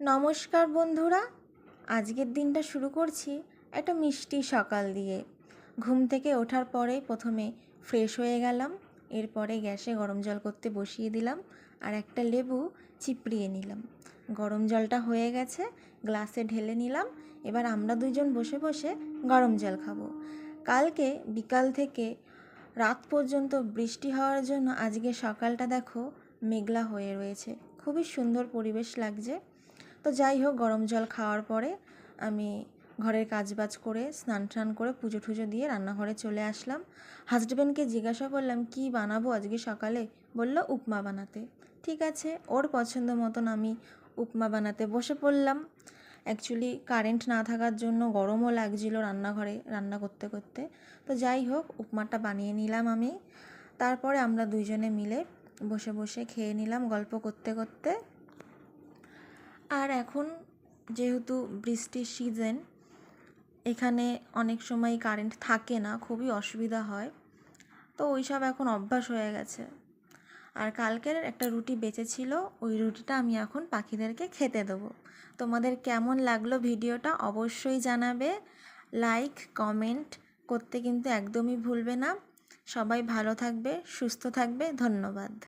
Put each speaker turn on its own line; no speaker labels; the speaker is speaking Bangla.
নমস্কার বন্ধুরা, আজকের দিনটা শুরু করছি একটা মিষ্টি সকাল দিয়ে। ঘুম থেকে ওঠার পরেই প্রথমে ফ্রেশ হয়ে গেলাম, এরপরে গ্যাসে গরম জল করতে বসিয়ে দিলাম আর একটা লেবু চিপড়িয়ে নিলাম। গরম জলটা হয়ে গেছে, গ্লাসে ঢেলে নিলাম, এবার আমরা দুজন বসে বসে গরম জল খাব। কালকে বিকাল থেকে রাত পর্যন্ত বৃষ্টি হওয়ার জন্য আজকে সকালটা দেখো মেঘলা হয়ে রয়েছে, খুবই সুন্দর পরিবেশ লাগছে। তো যাই হোক, গরম জল খাওয়ার পরে আমি ঘরের কাজবাজ করে, স্নান টান করে, পুজো টুজো দিয়ে রান্নাঘরে চলে আসলাম। হাজব্যান্ডকে জিজ্ঞাসা করলাম, কি বানাবো আজকে সকালে? বলল, উপমা বানাতে। ঠিক আছে, ওর পছন্দ মতন আমি উপমা বানাতে। বসে পড়লাম। অ্যাকচুয়ালি কারেন্ট না থাকার জন্য গরমও লাগছিল রান্নাঘরে, রান্না করতে করতে। তো যাই হোক, উপমাটা বানিয়ে নিলাম আমি। তারপরে আমরা দুইজনে মিলে বসে বসে খেয়ে নিলাম গল্প করতে করতে। আর এখন যেহেতু বৃষ্টির সিজন এখানে অনেক সময় কারেন্ট থাকে না, খুবই অসুবিধা হয়। তো ওই সব এখন অভ্যাস হয়ে গেছে। আর কালকের একটা রুটি বেঁচেছিল, ওই রুটিটা আমি এখন পাখিদেরকে খেতে দেবো। তোমাদের কেমন লাগল ভিডিওটা অবশ্যই জানাবে। লাইক কমেন্ট করতে কিন্তু একদমই ভুলবে না। সবাই ভালো থাকবে, সুস্থ থাকবে, ধন্যবাদ।